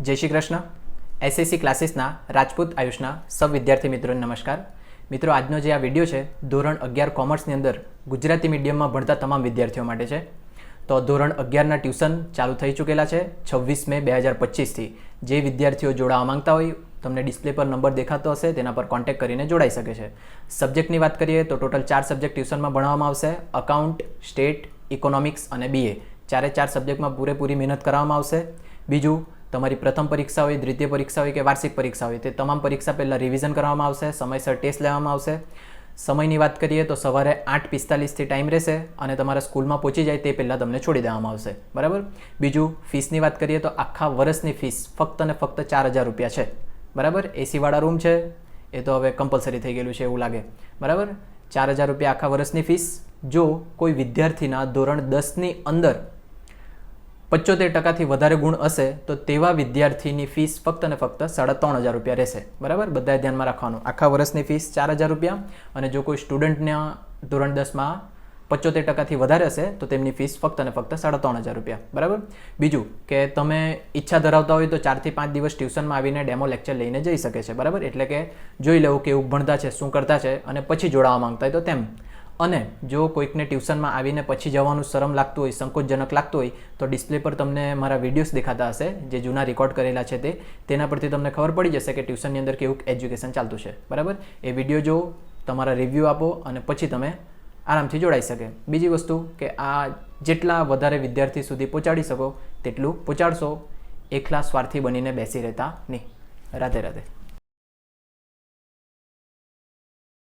જય શ્રી કૃષ્ણ. એસએસસી ક્લાસીસના રાજપૂત આયુષના સૌ વિદ્યાર્થી મિત્રોને નમસ્કાર. મિત્રો, આજનો જે આ વીડિયો છે, ધોરણ અગિયાર કોમર્સની અંદર ગુજરાતી મીડિયમમાં ભણતા તમામ વિદ્યાર્થીઓ માટે છે. તો ધોરણ અગિયારના ટ્યુશન ચાલુ થઈ ચૂકેલા છે, છવ્વીસ મે બે હજાર પચીસથી. જે વિદ્યાર્થીઓ જોડાવા માંગતા હોય, તમને ડિસ્પ્લે પર નંબર દેખાતો હશે, તેના પર કોન્ટેક્ટ કરીને જોડાઈ શકે છે. સબ્જેક્ટની વાત કરીએ, તો ટોટલ ચાર સબ્જેક્ટ ટ્યુશનમાં ભણવામાં આવશે અકાઉન્ટ સ્ટેટ ઇકોનોમિક્સ અને બીએ ચારે ચાર સબ્જેક્ટમાં પૂરેપૂરી મહેનત કરવામાં આવશે. બીજું તમારી પ્રથમ પરીક્ષા હોય, દ્વિતીય પરીક્ષા હોય કે વાર્ષિક પરીક્ષા હોય, તે તમામ પરીક્ષા પહેલાં રિવિઝન કરવામાં આવશે, સમયસર ટેસ્ટ લેવામાં આવશે. સમયની વાત કરીએ તો સવારે આઠ પિસ્તાલીસથી ટાઈમ રહેશે અને તમારા સ્કૂલમાં પહોંચી જાય તે પહેલાં તમને છોડી દેવામાં આવશે. બરાબર? બીજું ફીસની વાત કરીએ તો આખા વર્ષની ફીસ ફક્ત અને ફક્ત ચાર હજાર રૂપિયા છે. બરાબર? એસીવાળા રૂમ છે. એ તો હવે કમ્પલસરી થઈ ગયેલું છે એવું લાગે. બરાબર? ચાર હજાર રૂપિયા આખા વર્ષની ફીસ જો કોઈ વિદ્યાર્થીના ધોરણ દસની અંદર પચોતેર ટકાથી વધારે ગુણ હશે તો તેવા વિદ્યાર્થીની ફીસ ફક્ત અને ફક્ત સાડા ત્રણ હજાર રૂપિયા રહેશે. બરાબર? બધાએ ધ્યાનમાં રાખવાનું. આખા વર્ષની ફીસ ચાર હજાર રૂપિયા અને જો કોઈ સ્ટુડન્ટના ધોરણ દસમાં પચોતેર ટકાથી વધારે હશે તો તેમની ફીસ ફક્ત અને ફક્ત સાડા ત્રણ હજાર રૂપિયા. બરાબર? બીજું કે તમે ઈચ્છા ધરાવતા હોય તો ચારથી પાંચ દિવસ ટ્યુશનમાં આવીને ડેમો લેક્ચર લઈને જઈ શકે છે. બરાબર? એટલે કે જોઈ લેવું કે એવું ભણતા છે, શું કરતા છે અને પછી જોડાવા માંગતા હોય તો તેમ. અને જો કોઈકને ટ્યુશનમાં આવીને પછી જવાનું શરમ લાગતું હોય, સંકોચજનક લાગતું હોય, તો ડિસ્પ્લે પર તમને મારા વિડીયોઝ દેખાતા હશે, જે જૂના રેકોર્ડ કરેલા છે તે. તેના પરથી તમને ખબર પડી જશે કે ટ્યુશનની અંદર કેવું એજ્યુકેશન ચાલતું છે. બરાબર? એ વીડિયો જો તમારા રિવ્યૂ આપો અને પછી તમે આરામથી જોડાઈ શકે. બીજી વસ્તુ કે આ જેટલા વધારે વિદ્યાર્થી સુધી પહોંચાડી શકો, તેટલું પહોંચાડશો. એકલા સ્વાર્થી બનીને બેસી રહેતા નહીં. રાધે રાધે.